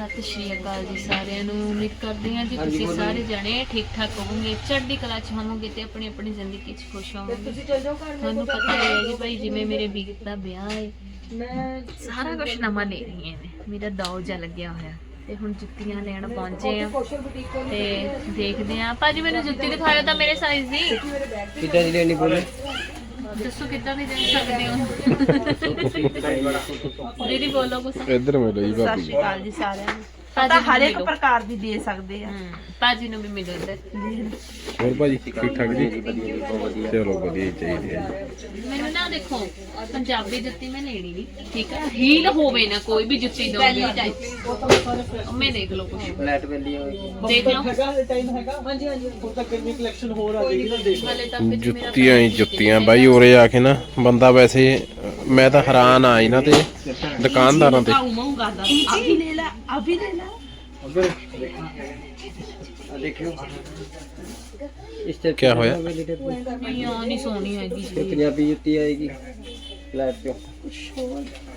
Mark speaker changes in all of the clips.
Speaker 1: ਸਤਿ ਸ਼੍ਰੀ ਅਕਾਲ ਜੀ ਸਾਰਿਆਂ ਨੂੰ। ਉਮੀਦ ਕਰਦੇ ਹਾਂ ਜੀ ਤੁਸੀਂ ਸਾਰੇ ਜਣੇ ਠੀਕ ਠਾਕ ਹੋਵੋਗੇ। ਚੜ੍ਹਦੀ ਕਲਾ ਚ ਹੋਵੋਗੇ ਤੇ ਆਪਣੀ ਆਪਣੀ ਜ਼ਿੰਦਗੀ ਚ ਖੁਸ਼ ਹੋਵੋਗੇ। ਤੁਹਾਨੂੰ ਪਤਾ ਹੀ ਜੀ ਭਾਈ ਜਿਵੇਂ ਮੇਰੇ ਵੀਰ ਦਾ ਵਿਆਹ ਹੈ ਮੈਂ ਸਾਰਾ ਕੁਝ ਨਵਾਂ ਲੈ ਰਹੀ ਹਾਂ ਮੇਰਾ ਦੌਰ ਜਾ ਲੱਗਿਆ ਹੋਇਆ। ਤੇ ਹੁਣ ਜੁੱਤੀਆਂ ਲੈਣ ਪਹੁੰਚੇ ਆ। ਤੇ ਦੇਖਦੇ ਆ ਭਾਜੀ ਮੈਨੂੰ ਜੁੱਤੀ ਦਿਖਾਇਓ ਤਾਂ ਮੇਰੇ ਸਾਈਜ਼ ਦੀ।
Speaker 2: ਕਿੱਦਾਂ ਦੀ ਲੈਣੀ ਬੋਲੇ?
Speaker 1: ਦੱਸੋ ਕਿੱਦਾਂ ਦੀ ਦੇ ਸਕਦੇ ਹੋ? ਦੀਦੀ ਬੋਲੋ ਕੁਛ।
Speaker 3: ਇੱਧਰ ਮਿਲੋ ਜੀ
Speaker 4: ਸਤਿ
Speaker 3: ਭਾਬੀ।
Speaker 4: ਸ਼੍ਰੀ ਅਕਾਲ ਜੀ ਸਾਰਿਆਂ ਨੂੰ। ਤਾਂ ਹਰ ਇੱਕ। ਪ੍ਰਕਾਰ ਦੀ ਦੇ ਸਕਦੇ ਆ।
Speaker 1: ਹਮ, ਭਾਜੀ ਨੂੰ ਵੀ ਮਿਲੋ ਇੱਧਰ।
Speaker 3: ਹੋਰ ਭਾਜੀ ਠੀਕ ਠਾਕ ਜੀ? ਚਲੋ ਵਧੀਆ ਹੀ ਚਾਹੀਦੀ ਹੈ
Speaker 1: ਮੈਨੂੰ ਨਾ ਦੇਖੋ ਪੰਜਾਬੀ ਜੁੱਤੀ ਮੈਂ ਲੈਣੀ ਨਹੀਂ ਠੀਕ ਹੈ ਹੀਲ ਹੋਵੇ ਨਾ ਕੋਈ ਵੀ ਜੁੱਤੀ ਦੋ ਟਾਈਪ ਮੈਂ ਦੇਖ ਲਓ ਕੁਛ।
Speaker 2: ਫਲੈਟ ਵੈਲੀ ਹੋਈ।
Speaker 1: ਦੇਖ ਲਓ। ਹਲੇ ਤੱਕ ਜੀ ਮੇਰਾ
Speaker 3: ਜੁੱਤੀਆਂ ਹੀ ਜੁੱਤੀਆਂ ਬਾਈ ਉਰੇ ਆ ਕੇ ਨਾ ਬੰਦਾ ਵੈਸੇ ਮੈਂ ਤਾਂ ਹੈਰਾਨ ਆ ਇਹਨਾਂ ਤੇ। ਦੁਕਾਨਦਾਰਾਂ ਤੇ।
Speaker 4: ਕਾਉ ਮੂੰਹ ਕਰਦਾ ਆ ਵੀ ਲੈ ਲੈ ਆ ਵੀ ਲੈ ਲੈ
Speaker 2: ਆ ਦੇਖਿਓ ਇਸ ਤੇ
Speaker 3: ਕਿਆ ਹੋਇਆ?
Speaker 1: ਨਹੀਂ ਆ ਨਹੀਂ ਸੋਹਣੀ ਹੈਗੀ
Speaker 2: ਤੇ ਪੰਜਾਬੀ ਜੁੱਤੀ ਆਏਗੀ ਫਲੈਟ ਚੋਂ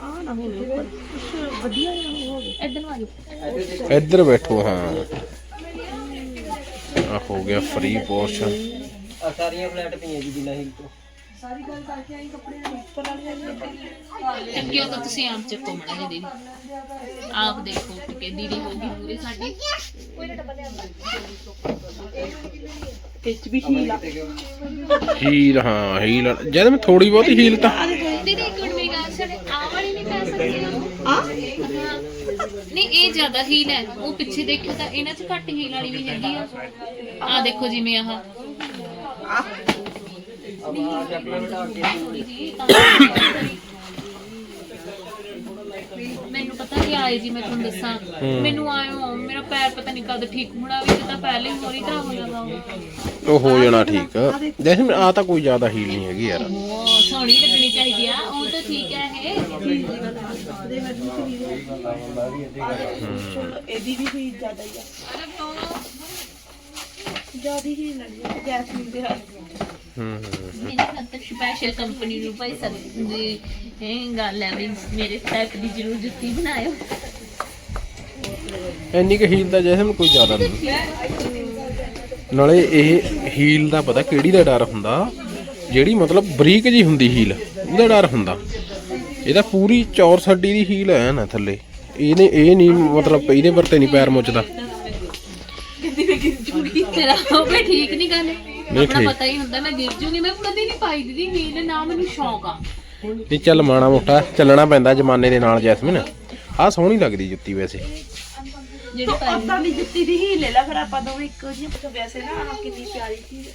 Speaker 4: ਆ ਨਾ ਹੋਵੇ ਉੱਪਰ ਕੁਛ ਵਧੀਆ ਜਿਹਾ ਹੋਵੇ
Speaker 1: ਇੱਧਰ ਨੂੰ ਆ ਜਾਓ
Speaker 3: ਇੱਧਰ ਬੈਠੋ ਹਾਂ ਆ ਹੋ ਗਿਆ ਫ੍ਰੀ ਪੋਰਸ਼ਨ
Speaker 2: ਆ ਸਾਰੀਆਂ ਫਲੈਟ ਪਈਆਂ ਜੀ ਬਿਨਾਂ ਹਿਲ ਤੋਂ
Speaker 1: ਚੱਕਿਓ ਤਾਂ ਤੁਸੀਂ ਆਪ ਚੱਕੋ ਮੜਾ ਜੀ ਦੀਦੀ ਆਪ ਦੇਖੋ ਕਿ ਦੀਦੀ ਹੋਗੀ ਪੂਰੇ ਸਾਡੀ।
Speaker 4: ਵਿੱਚ ਵੀ ਹੀਲਾ
Speaker 3: ਹੀਲ ਹਾਂ ਹੀਲ। ਜਦ ਮੈਂ ਥੋੜੀ ਬਹੁਤੀ ਹੀਲ ਤਾਂ
Speaker 1: ਦੀਦੀ ਇੱਕ ਮਿੰਟ ਮੇਰੀ ਗੱਲ ਸੁਣ। ਆ ਵਾਲੀ ਨਹੀਂ ਪੈ ਸਕਦੀ
Speaker 4: ਆ
Speaker 1: ਹਾਂ। ਨਹੀਂ ਇਹ ਜ਼ਿਆਦਾ ਹੀਲ ਹੈ। ਉਹ ਪਿੱਛੇ ਦੇਖਿਓ ਤਾਂ ਇਹਨਾਂ 'ਚ ਘੱਟ ਹੀਲ ਵਾਲੀ ਵੀ ਹੈਗੀ ਆ। ਆ ਦੇਖੋ ਜਿਵੇਂ ਆਹ। ਮੈਨੂੰ ਪਤਾ ਕੀ ਆਏ ਜੀ ਮੈਂ ਤੁਹਾਨੂੰ ਦੱਸਾਂ। ਮੈਨੂੰ ਆਇਓ ਮੇਰਾ ਪੈਰ ਪਤਾ ਨਹੀਂ ਕਦ ਠੀਕ ਹੋਣਾ ਵੀ ਤਾਂ ਪਹਿਲੇ ਹੀ ਹੋਰੀ ਤਰ੍ਹਾਂ ਹੋ ਜਾਂਦਾ ਉਹ
Speaker 3: ਹੋ ਜਾਣਾ ਠੀਕ। ਜੈਸੇ ਆ ਤਾਂ ਕੋਈ ਜ਼ਿਆਦਾ ਹੀਲ ਨਹੀਂ ਹੈਗੀ ਯਾਰ।
Speaker 1: ਸੋਹਣੀ ਲੱਗਣੀ ਚਾਹੀਦੀ ਆ ਉਹ ਤਾਂ ਠੀਕ ਹੈ ਇਹ।
Speaker 4: ਇਹਦੀ ਵੀ ਹੀ ਜ਼ਿਆਦਾ ਹੀ ਆ। ਜ਼ਿਆਦਾ ਹੀ ਲੱਗੀ ਜੈਸਮੀਨ ਦੇ ਹੱਥ।
Speaker 1: ਮੇਰੇ ਸਪੈਸ਼ਲ ਕੰਪਨੀ ਨੂੰ ਭਾਈ ਸਰ ਜੀ ਇਹ ਗੱਲ ਹੈ ਵੀ ਮੇਰੇ ਟਾਈਪ ਦੀ ਜ਼ਰੂਰ ਜੁੱਤੀ ਬਣਾਇਓ।
Speaker 3: ਇੰਨੀ ਕੁ ਹੀਲ ਦਾ ਜੈਸੇ ਕੋਈ ਜ਼ਿਆਦਾ ਨਹੀਂ। ਨਾਲੇ ਇਹ ਹੀਲ ਦਾ ਪਤਾ ਕਿਹੜੀ ਦਾ ਡਰ ਹੁੰਦਾ? ਜਿਹੜੀ ਮਤਲਬ ਬਰੀਕ ਜੀ ਹੁੰਦੀ ਹੀਲ ਉਹਦਾ ਡਰ ਹੁੰਦਾ। ਇਹਦਾ ਪੂਰੀ ਚੌਰ ਸੱਡੀ ਦੀ ਹੀਲ ਹੈ ਨਾ ਥੱਲੇ। ਇਹਨੇ ਇਹ ਨਹੀਂ ਮਤਲਬ ਇਹਦੇ ਵਰਤੇ ਨਹੀਂ ਪੈਰ ਮੁੱਚਦਾ।
Speaker 1: ਤੇਰਾ ਉਹ ਵੀ ਠੀਕ ਨਹੀਂ ਗੱਲ।
Speaker 3: ਨਹੀਂ
Speaker 1: ਆਪਣਾ
Speaker 3: ਠੀਕ।
Speaker 1: ਪਤਾ ਹੀ ਹੁੰਦਾ ਮੈਂ ਗਿਰ ਜੂਗੀ ਮੈਂ ਕਦੇ ਨਹੀਂ ਪਾਈ ਦੀਦੀ ਹੀਲ ਨਾ ਮੈਨੂੰ ਸ਼ੌਕ ਆ।
Speaker 3: ਨਹੀਂ ਚੱਲ ਮਾਣਾ ਮੋਟਾ ਚੱਲਣਾ ਪੈਂਦਾ ਜ਼ਮਾਨੇ ਦੇ ਨਾਲ ਜੈਸਮਿਨ। ਆਹ ਸੋਹਣੀ ਲੱਗਦੀ ਜੁੱਤੀ ਵੈਸੇ।
Speaker 1: ਜਿਹੜੀ
Speaker 4: ਤੂੰ
Speaker 1: ਪਾਈ
Speaker 4: ਅੱਧਾ ਦੀ ਜੁੱਤੀ ਦੀ ਹੀ ਲੈ ਲੈ ਫਿਰ ਆਪਾਂ ਦੋਵੇਂ ਇੱਕੋ ਜਿਹੀ ਵੈਸੇ ਨਾ ਆਹ ਕਿੰਨੀ ਪਿਆਰੀ ਚੀਜ਼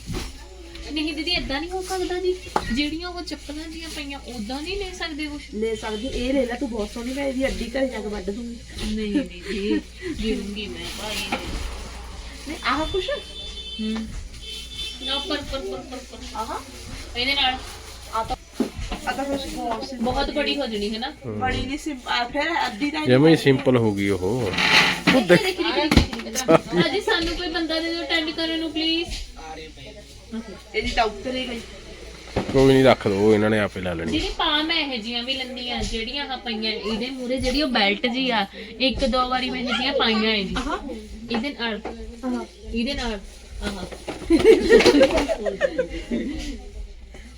Speaker 1: ਨਹੀਂ ਦੀਦੀ ਇਦਾਂ ਨਹੀਂ ਹੋ ਸਕਦਾ ਜੀ। ਜਿਹੜੀਆਂ ਉਹ ਚੱਪਲਾਂ ਜੀਆਂ ਪਈਆਂ ਉਦਾਂ ਨਹੀਂ ਲੈ ਸਕਦੇ ਕੁਛ
Speaker 4: ਲੈ ਸਕਦੀ ਇਹ ਲੈ ਲੈ ਤੂੰ ਬਹੁਤ ਸੋਹਣੀ ਮੈਂ ਇਹਦੀ ਅੱਡੀ ਘਰੇ ਜਾ ਕੇ ਵੱਢ ਦੂੰਗੀ।
Speaker 1: ਨਹੀਂ ਦੀਦੀ ਗਿਰੂੰਗੀ ਮੈਂ ਭਾਈ।
Speaker 4: ਨਹੀਂ ਆਹ ਕੁਛ?
Speaker 1: ਹੂੰ। ਨਾ ਪਰ ਪਰ ਪਰ ਪਰ ਪਰ
Speaker 4: ਆਹ
Speaker 1: ਇਹਦੇ ਨਾਲ
Speaker 4: ਆ ਤਾਂ ਕੁਛ ਬਹੁਤ ਸੀ
Speaker 1: ਬਹੁਤ ਬੜੀ ਹੋ ਜਣੀ ਹੈ ਨਾ
Speaker 4: ਬੜੀ ਨਹੀਂ ਸੀ ਆ ਫਿਰ ਅੱਧੀ ਦਾ
Speaker 3: ਜਿਵੇਂ ਸਿੰਪਲ ਹੋ ਗਈ ਉਹ
Speaker 1: ਅਜੀ ਸਾਨੂੰ ਕੋਈ ਬੰਦਾ ਦੇ ਦਿਓ ਅਟੈਂਡ ਕਰਨ ਨੂੰ ਪਲੀਜ਼
Speaker 4: ਇਹਦੀ ਤਾਂ ਉੱਤਰ ਹੀ ਗਈ
Speaker 3: ਕੋਈ ਨਹੀਂ ਰੱਖ ਦੋ ਇਹਨਾਂ ਨੇ ਆਪੇ ਲੈ ਲੈਣੀ
Speaker 1: ਜਿਹੜੀ ਪਾ ਮੈਂ ਇਹ ਜੀਆਂ ਵੀ ਲੰਦੀਆਂ ਜਿਹੜੀਆਂ ਆ ਪਈਆਂ ਇਹਦੇ ਮੂਰੇ ਜਿਹੜੀ ਉਹ ਬੈਲਟ ਜੀ ਆ ਇੱਕ ਦੋ ਵਾਰੀ ਮੈਂ ਇਹ ਜੀਆਂ ਪਾਈਆਂ ਇਹ ਜੀ ਇਹਦੇ ਨਾਲ
Speaker 4: ਆਹ
Speaker 1: ਇਹਦੇ ਨਾਲ ਆਹ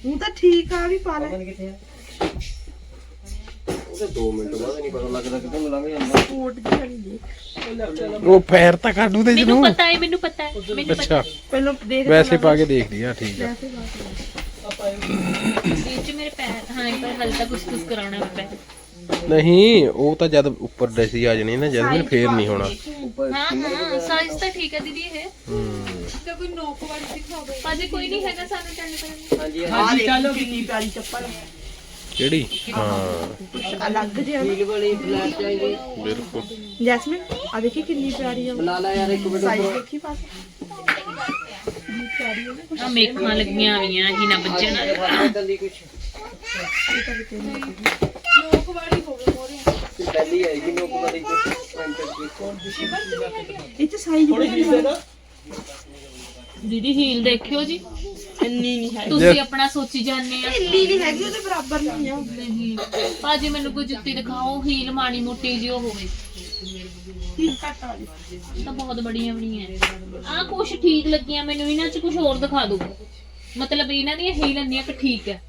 Speaker 4: ਉਹ ਤਾਂ ਠੀਕ ਆ ਵੀ ਪਾ ਲੈ।
Speaker 2: ਕਿੱਥੇ ਆ। ਉਹਦੇ 2 ਮਿੰਟ ਬਾਅਦ ਨਹੀਂ ਪਤਾ ਲੱਗਦਾ ਕਿੱਥੋਂ ਲੰਘ ਜਾਂਦਾ।
Speaker 4: ਕੋਟ ਦੀ ਬਣੀ ਦੇ
Speaker 3: ਉਹ ਪੈਰ ਤਾਂ ਕੱਢੂ ਤੇ
Speaker 1: ਮੈਨੂੰ ਪਤਾ ਹੈ ਮੈਨੂੰ ਪਤਾ ਹੈ ਮੈਨੂੰ ਪਤਾ
Speaker 3: ਅੱਛਾ।
Speaker 4: ਪਹਿਲਾਂ ਦੇਖ
Speaker 3: ਵੈਸੇ ਪਾ ਕੇ ਦੇਖਦੀ ਆ ਠੀਕ ਆ।
Speaker 4: ਵੈਸੇ ਪਾ ਕੇ
Speaker 1: ਇਹ ਚ ਮੇਰੇ ਪੈਰ ਹਾਂ ਇੱਕ ਵਾਰ ਹਲਕਾ ਕੁਛ ਕੁਛ ਕਰਾਉਣਾ ਪੈਰ।
Speaker 3: ਨਹੀਂ ਉਹ ਤਾਂ ਜਦ ਉੱਪਰ ਡੈਸੀ ਆ ਜਣੀ ਨਾ ਜਦ ਮੈਨੂੰ ਫੇਰ ਨਹੀਂ ਹੋਣਾ।
Speaker 1: ਹਾਂ ਹਾਂ ਸਾਈਜ਼ ਤਾਂ ਠੀਕ ਹੈ ਦੀਦੀ ਇਹ।
Speaker 3: ਹੂੰ।
Speaker 1: ਤਾਂ ਕੋਈ ਨੋਕ ਵਾਲੀ ਦਿਖਾ ਦਿਓ ਭਾਜੀ ਕੋਈ ਨਹੀਂ ਹੈਗਾ ਸਾਨੂੰ ਅਟੈਂਡ ਕਰਨ
Speaker 2: ਹਾਂਜੀ
Speaker 4: ਹਾਂ ਚਲੋ ਕਿੰਨੀ ਪਿਆਰੀ ਚੱਪਲ।
Speaker 3: ਕਿਹੜੀ? ਹਾਂ।
Speaker 4: ਕੁਛ ਅਲੱਗ ਜਿਹਾ
Speaker 2: ਹੀਲ ਵਾਲੀ ਫਲੈਟ ਚਾਹੀਦੀ।
Speaker 3: ਬਿਲਕੁਲ।
Speaker 4: ਜੈਸਮੀਨ ਆ ਦੇਖੀ ਕਿੰਨੀ ਪਿਆਰੀ ਆ।
Speaker 2: ਬੁਲਾ ਲੈ ਯਾਰ ਇੱਕ ਮਿੰਟ
Speaker 4: ਸਾਈਜ਼
Speaker 2: ਉੱਪਰੋਂ।
Speaker 4: ਦੇਖੀ ਪਾਸ
Speaker 1: ਆ ਮੇਖਾਂ ਲੱਗੀਆਂ ਹੋਈਆਂ ਹੀ ਨਾ ਵੱਜਣ
Speaker 2: ਇਦਾਂ ਦੀ ਕੁਛ ਪਹਿਲੀ ਆਏਗੀ ਲੋਕ ਵਾਲੀ ਤੇ
Speaker 4: ਇਹ ਚ ਸਾਈਜ਼
Speaker 1: ਦੀਦੀ ਹੀਲ ਦੇਖਿਓ ਜੀ।
Speaker 4: ਇੰਨੀ ਨਹੀਂ ਹੈ
Speaker 1: ਤੁਸੀਂ ਆਪਣਾ ਸੋਚੀ ਜਾਂਦੇ ਆ।
Speaker 4: ਇੰਨੀ ਨਹੀਂ ਹੈਗੀ ਉਹਦੇ ਬਰਾਬਰ ਨਹੀਂ ਆ।
Speaker 1: ਨਹੀਂ ਭਾਜੀ ਮੈਨੂੰ ਕੋਈ ਜੁੱਤੀ ਦਿਖਾਓ। ਹੀਲ ਮਾੜੀ ਮੋਟੀ ਜਿਹੀ ਉਹ ਹੋਵੇ।
Speaker 4: ਹੀਲ ਘੱਟ ਵਾਲੀ
Speaker 1: ਤਾਂ ਬਹੁਤ ਬੜੀਆਂ ਬੜੀਆਂ ਆ ਕੁਛ ਠੀਕ ਲੱਗੀਆਂ ਮੈਨੂੰ ਇਹਨਾਂ ਚ ਕੁਛ ਹੋਰ ਦਿਖਾ ਦਿਓ। ਮਤਲਬ ਇਹਨਾਂ ਦੀਆਂ ਹੀਲ ਇੰਨੀਆਂ ਕਿ ਠੀਕ ਹੈ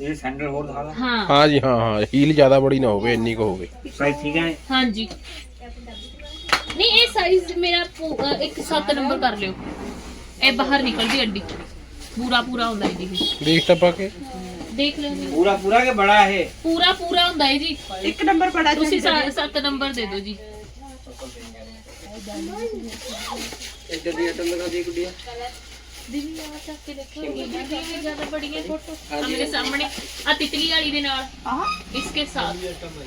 Speaker 5: ਇਹ ਸੈਂਡਲ ਹੋਰ ਦਿਖਾ ਦਾ
Speaker 1: ਹਾਂ।
Speaker 3: ਹਾਂ ਜੀ ਹਾਂ ਹਾਂ। ਹੀਲ ਜ਼ਿਆਦਾ ਬੜੀ ਨਾ ਹੋਵੇ ਇੰਨੀ ਕੁ ਹੋਵੇ।
Speaker 5: ਪ੍ਰਾਈਸ ਠੀਕ ਹੈ?
Speaker 1: ਹਾਂਜੀ। ਨਹੀਂ ਇਹ ਸਾਈਜ਼ ਮੇਰਾ ਪੂ- ਅਹ ਇੱਕ 7 ਨੰਬਰ ਕਰ ਲਿਓ। ਇਹ ਬਾਹਰ ਨਿਕਲਦੀ ਅੱਡੀ ਪੂਰਾ ਪੂਰਾ ਹੁੰਦਾ ਹੈ ਜੀ ਇਹ।
Speaker 3: ਦੇਖ ਤਾਂ ਪਾ ਕੇ।
Speaker 1: ਦੇਖ ਲਓ ਜੀ
Speaker 5: ਪੂਰਾ ਪੂਰਾ ਕਿ ਬੜਾ ਇਹ?
Speaker 1: ਪੂਰਾ ਪੂਰਾ ਹੁੰਦਾ ਹੈ ਜੀ
Speaker 4: ਇੱਕ ਨੰਬਰ ਬੜਾ
Speaker 1: ਤੁਸੀਂ
Speaker 4: ਚਾਹੀਦਾ
Speaker 1: 7 ਨੰਬਰ ਦੇ ਦਿਓ ਜੀ।
Speaker 2: ਇੱਧਰ ਦੀ ਆਟਮ ਲਗਾ ਦੀ ਗੁੱਡੀਆਂ
Speaker 1: ਦੀਦੀ ਆ ਚੱਕ ਕੇ ਦੇਖੋ ਇਹ ਜ਼ਿਆਦਾ ਬੜੀਆਂ ਫੋਟੋ ਆ ਮੇਰੇ ਸਾਹਮਣੇ ਆ ਤਿਤਲੀ ਵਾਲੀ ਦੇ ਨਾਲ।
Speaker 4: ਆਹ।
Speaker 1: ਇਸਕੇ ਸਾਥ।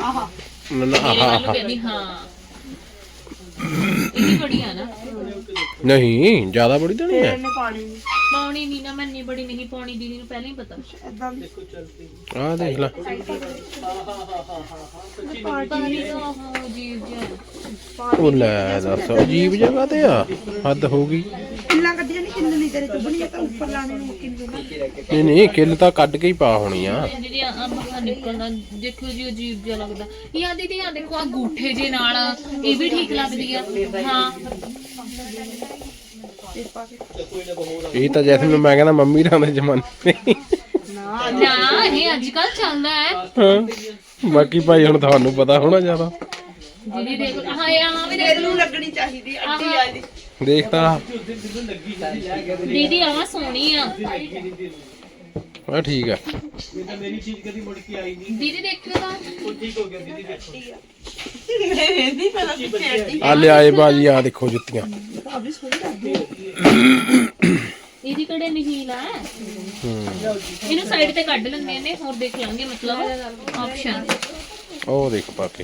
Speaker 4: ਆਹ।
Speaker 3: ਨਾ ਨਾ ਆਹ।
Speaker 1: ਕਹਿੰਦੀ ਹਾਂ। ਨਾ।
Speaker 3: ਨਹੀਂ ਜ਼ਿਆਦਾ ਬੜੀ ਤਾਂ ਨਹੀਂ ਹੈ।
Speaker 4: ਇਹਨੇ ਪਾਣੀ ਨਹੀਂ।
Speaker 1: ਪਾਉਣੀ ਨਹੀਂ ਨਾ ਮੈਂ ਇੰਨੀ ਬੜੀ ਨਹੀਂ ਪਾਉਣੀ ਦੀਦੀ ਨੂੰ ਪਹਿਲਾਂ ਹੀ ਪਤਾ।
Speaker 4: ਏਦਾਂ ਦੀ।
Speaker 3: ਆਹ ਦੇਖ ਲੈ।
Speaker 1: ਪਾਣੀ ਤਾਂ ਉਹ ਜੀਵ ਜਿਹਾ।
Speaker 3: ਉਹ ਲੈ ਦੱਸ ਅਜੀਬ ਜਗ੍ਹਾ ਤੇ ਆ। ਹੱਦ ਹੋ ਗਈ।
Speaker 4: ਕਿੰਨਾ ਕੱਢੀਆਂ ਨਹੀਂ ਕਿੰਨੇ ਨਹੀਂ ਤੇਰੇ ਚੁੱਭਣੀ ਤਾਂ ਉੱਪਰ ਲਾਣੇ ਨੂੰ ਕਿੰਨੇ
Speaker 3: ਨਹੀਂ ਨਹੀਂ ਕਿੱਲ ਤਾਂ ਕੱਢ ਕੇ ਹੀ ਪਾ ਹੋਣੀ ਆ।
Speaker 1: ਜਿਹੜੀ ਆ ਬਾਹਰ ਨਿਕਲਦਾ ਦੇਖੋ ਜੀ ਅਜੀਬ ਜਿਹਾ ਲੱਗਦਾ। ਯਾ ਦੀਦੀ ਆ ਦੇਖੋ ਆ ਗੂਠੇ ਜੇ ਨਾਲ ਇਹ ਵੀ ਠੀਕ ਲੱਗਦੀ ਆ। ਹਾਂ।
Speaker 4: ਇਹ
Speaker 3: ਤਾਂ ਜੈਸੇ ਮੈਂ ਮੈਂ ਕਹਿੰਦਾ ਮੰਮੀ ਰਾਂ ਦੇ ਜ਼ਮਾਨੇ।
Speaker 1: ਨਾ ਇਹ ਅੱਜ ਕੱਲ ਚੱਲਦਾ ਹੈ।
Speaker 3: ਹਾਂ। ਬਾਕੀ ਭਾਈ ਹੁਣ ਤੁਹਾਨੂੰ ਪਤਾ ਹੋਣਾ ਜ਼ਿਆਦਾ।
Speaker 1: ਦੀਦੀ ਦੇਖ ਹਾਂ ਇਹ ਆ ਵੀ ਦੇਖ
Speaker 4: ਨੂੰ ਲੱਗਣੀ ਚਾਹੀਦੀ ਅੱਡੀ ਆ ਇਹਦੀ।
Speaker 3: ਦੇਖ ਤਾਂ।
Speaker 1: ਦੀਦੀ ਆ ਸੋਹਣੀ ਆ।
Speaker 3: ਆ ਠੀਕ ਆ।
Speaker 1: ਦੀਦੀ ਦੇਖਿਓ ਤਾਂ।
Speaker 4: ਪਹਿਲਾਂ
Speaker 3: ਆ ਲਿਆਏ ਬਾਜੀ ਆ ਦੇਖੋ ਜੁੱਤੀਆਂ।
Speaker 4: ਭਾਬੀ ਸੋਹਣੀ ਲੱਗਦੀ ਹੈ
Speaker 1: ਇਹਦੀ ਕਿਹੜੇ ਨਹੀਂ ਲਾ
Speaker 3: ਹੂੰ।
Speaker 1: ਇਹਨੂੰ ਸਾਈਡ ਤੇ ਕੱਢ ਲੈਂਦੇ ਨੇ ਹੋਰ ਦੇਖ ਲਾਂਗੇ ਮਤਲਬ। ਆਪਸ਼ਨ
Speaker 3: ਉਹ ਦੇਖ ਪਾ ਕੇ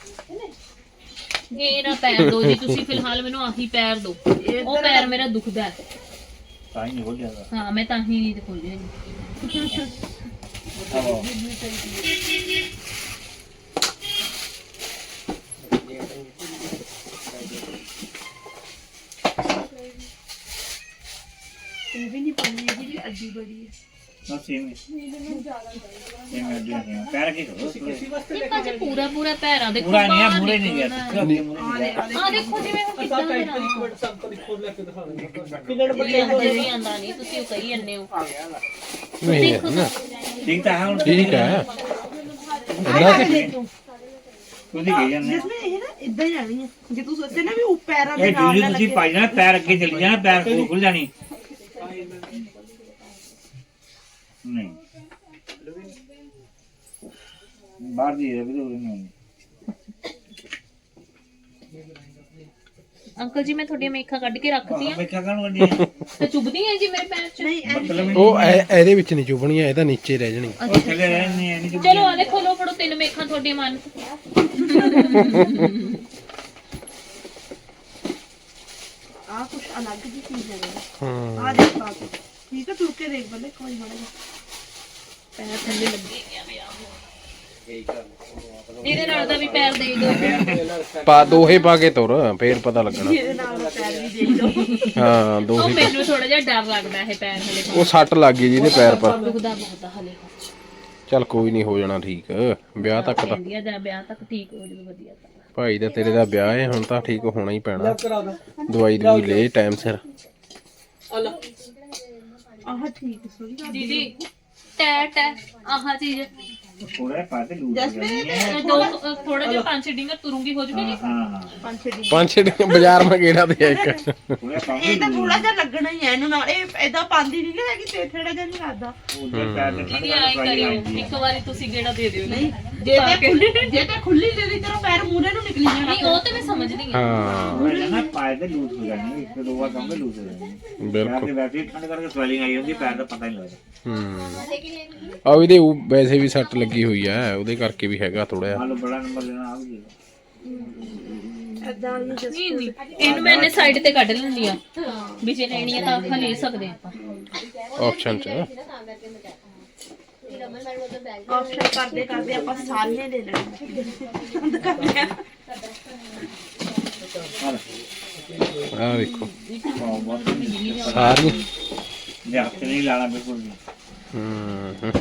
Speaker 3: ਕਿ
Speaker 1: ਇਹ ਨਾ ਪੈਰ ਦੋ ਜੀ ਤੁਸੀਂ ਫਿਲਹਾਲ ਮੈਨੂੰ ਆਹੀ ਪੈਰ ਦੋ। ਉਹ ਪੈਰ ਮੇਰਾ ਦੁਖਦਾ ਹੈ।
Speaker 5: ਤਾਂ ਹੀ ਹੋ ਗਿਆ
Speaker 1: ਹਾਂ ਮੈਂ ਤਾਂ ਹੀ ਨਹੀਂ ਤੇ ਖੋਲਿਆ ਜੀ
Speaker 4: ਇਹ ਵੀ ਨਹੀਂ ਪਾਣੀ ਜਿਹੜੀ ਅੱਡੀ ਬੜੀ ਹੈ।
Speaker 1: ਤੁਸੀਂ ਉਹ ਕਹੀ
Speaker 4: ਇਦਾਂ ਜਾਣੀ ਹੈ ਜੇ ਤੂੰ ਸੋਚੇ ਨਾ ਵੀ ਉਹ ਪੈਰਾਂ ਦੇ ਨਾਲ
Speaker 5: ਤੁਸੀਂ ਪਾਈ ਜਾਣਾ ਪੈਰ ਅੱਗੇ ਚਲੀ ਜਾਣਾ ਪੈਰ ਖੁੱਲ ਜਾਣੀ। ਨਹੀਂ।
Speaker 1: ਅੰਕਲ ਜੀ ਮੈਂ ਤੁਹਾਡੀਆਂ ਮੇਖਾਂ ਕੱਢ ਕੇ ਰੱਖਦੀ
Speaker 5: ਆ ਮੈਂ ਕਿਆ ਕਰਨ
Speaker 1: ਤੇ ਚੁੱਭਦੀ ਆ ਜੀ ਮੇਰੇ ਪੈਰ ਚ।
Speaker 5: ਮਤਲਬ
Speaker 3: ਉਹ ਇਹਦੇ ਵਿੱਚ ਨਹੀਂ ਚੁਬਣੀ ਇਹ ਤਾਂ ਨੀਚੇ ਰਹਿ ਜਾਣੀ
Speaker 1: ਚਲੋ ਆ ਦੇਖੋ ਲੋ ਫੜੋ ਤਿੰਨ ਮੇਖਾਂ ਤੁਹਾਡੀਆਂ ਮਨ
Speaker 4: ਆ ਕੁਛ ਅਲੱਗ ਜੀ ਚੀਜ਼ ਹੈ।
Speaker 3: ਹਾਂ।
Speaker 4: ਆ ਦੇਖੋ। ਠੀਕ ਹੈ ਤੂੰ ਕੇ ਦੇਖ ਬੱਲੇ ਕੋਈ ਮਾੜਾ ਜਿਹਾ।
Speaker 1: ਪੈਰ ਥੱਲੇ ਲੱਗੇ। ਗਿਆ ਇਹਦੇ ਨਾਲ ਦਾ ਵੀ ਪੈਰ ਦੇ ਦਿਓ
Speaker 3: ਪਾ ਦੋਹੇ ਪਾ ਕੇ ਤੁਰ ਫੇਰ ਪਤਾ ਲੱਗਣਾ।
Speaker 4: ਇਹਦੇ ਨਾਲ ਦਾ ਪੈਰ ਵੀ ਦੇਖ ਲਓ।
Speaker 3: ਹਾਂ
Speaker 1: ਉਹ
Speaker 3: ਦੋਹੇ
Speaker 1: ਮੈਨੂੰ ਥੋੜਾ ਜਿਹਾ ਡਰ ਲੱਗਦਾ ਇਹ ਪੈਰ ਹਲੇ
Speaker 3: ਉਹ ਸੱਟ ਲੱਗ ਗਈ ਜਿਹਦੇ ਪੈਰ ਪਰ।
Speaker 1: ਦੁਖਦਾ ਬਹੁਤ ਆ ਹਲੇ।
Speaker 3: ਚੱਲ ਕੋਈ ਨਹੀਂ ਹੋ ਜਾਣਾ ਠੀਕ। ਵਿਆਹ ਤੱਕ ਤਾਂ
Speaker 1: ਕਹਿੰਦੀ ਆ ਜਾਂ ਵਿਆਹ ਤੱਕ ਠੀਕ ਹੋ ਜਾਵੇ ਵਧੀਆ ਤਾਂ।
Speaker 3: ਭਾਈ ਦਾ ਤੇਰੇ ਦਾ ਵਿਆਹ ਹੈ ਹੁਣ ਤਾਂ ਠੀਕ ਹੋਣਾ ਹੀ ਪੈਣਾ। ਦਵਾਈ ਦਵਾਈ ਲੈ ਟਾਈਮ ਸਿਰ।
Speaker 4: ਆਹ ਠੀਕ ਸੋਰੀ
Speaker 1: ਦੀਦੀ ਟੈ ਟੈ ਆਹ ਚੀਜ਼।
Speaker 5: ਥੋੜਾ ਪਾਦੇ
Speaker 4: ਲੂਟ
Speaker 1: ਇਹ ਦੋ ਥੋੜਾ ਜਿਹਾ ਪੰਜ ਡਿੰਗਰ ਤੁਰੂੰਗੀ ਹੋ ਜੂਗੀ
Speaker 5: ਹਾਂ ਹਾਂ
Speaker 4: ਪੰਜ ਛੇ ਦਿਨ
Speaker 3: ਪੰਜ ਛੇ ਦਿਨ ਬਾਜ਼ਾਰ ਮਗੇੜਾ ਤੇ ਆ ਇੱਕ
Speaker 5: ਥੋੜਾ ਪਾਉਂਦੇ
Speaker 4: ਇਹ ਤਾਂ ਥੋੜਾ ਜਿਹਾ ਲੱਗਣਾ ਹੀ ਹੈ ਇਹਨੂੰ ਨਾਲ। ਇਹ ਐਦਾਂ ਪਾਉਂਦੀ ਨਹੀਂ ਨਾ ਹੈਗੀ ਤੇ ਥੋੜਾ ਜਿਹਾ ਨਹੀਂ ਲੱਗਦਾ।
Speaker 5: ਉਹਦੇ ਪੈਰ ਦੇ
Speaker 1: ਦੀਦੀ ਆਈ ਕਰਿਓ। ਇੱਕ ਵਾਰੀ ਤੁਸੀਂ ਗੇੜਾ ਦੇ ਦਿਓ
Speaker 4: ਨਹੀਂ ਜੇ ਤਾਂ ਖੁੱਲੀ ਜੇ ਤਾਂ ਖੁੱਲੀ ਦੇ ਦੀ ਤਰ੍ਹਾਂ ਪੈਰ ਮੂਰੇ ਨੂੰ ਨਿਕਲੀ ਜਾਣਾ
Speaker 1: ਨਹੀਂ ਉਹ ਤਾਂ ਮੈਂ ਸਮਝਦੀ ਹਾਂ।
Speaker 3: ਹਾਂ।
Speaker 5: ਮੈਂ ਨਾ ਪਾਦੇ ਲੂਟ ਹੋ ਜਾਣੀ ਇੱਕ ਦੋ ਵਾਰ ਕੰਮ ਲੂਟ ਹੋ ਜਾਣੀ
Speaker 3: ਬਿਲਕੁਲ।
Speaker 5: ਬਿਲਕੁਲ ਵੈਸੇ ਹੀ ਠੰਡ ਕਰਕੇ ਸਵੈਲਿੰਗ ਆਈ ਹੁੰਦੀ ਪੈਰ ਦਾ ਪਤਾ ਹੀ ਨਹੀਂ ਲੱਗਦਾ।
Speaker 3: ਹੂੰ। ਆ ਵੀ ਦੇ ਵੈਸੇ ਵੀ ਸੱਟ ਲੱਗੀ ਲੱਗੀ ਹੋਈ ਆ ਉਹਦੇ ਕਰਕੇ ਵੀ ਹੈਗਾ ਥੋੜਾ ਜਿਹਾ।
Speaker 5: ਲਓ ਬੜਾ ਨੰਬਰ ਲੈਣਾ ਆ
Speaker 4: ਵੀ ਦੇ ਦਿਓ।
Speaker 1: ਨਹੀਂ ਨਹੀਂ ਇਹਨੂੰ ਮੈਂ ਇਹਨੇ ਸਾਈਡ ਤੇ ਕੱਢ ਲੈਂਦੀ ਆ। ਵੀ ਜੇ ਲੈਣੀ ਆ ਤਾਂ ਆਪਾਂ ਲੈ ਸਕਦੇ ਆ ਆਪਾਂ।
Speaker 3: ਆਪਸ਼ਨ ਚ।
Speaker 4: ਆਪਸ਼ਨ ਕਰਦੇ ਕਰਦੇ ਆਪਾਂ ਸਾਲੇ ਲੈ ਲੈਣੇ
Speaker 3: ਆਹ ਵੇਖੋ।
Speaker 5: ਪਾਓ ਬਸ
Speaker 3: ਸਾਰੀ
Speaker 5: ਲਿਆ ਕੇ ਨਹੀਂ ਲਾਣਾ ਬਿਲਕੁਲ ਵੀ।
Speaker 3: ਹੂੰ ਹੂੰ।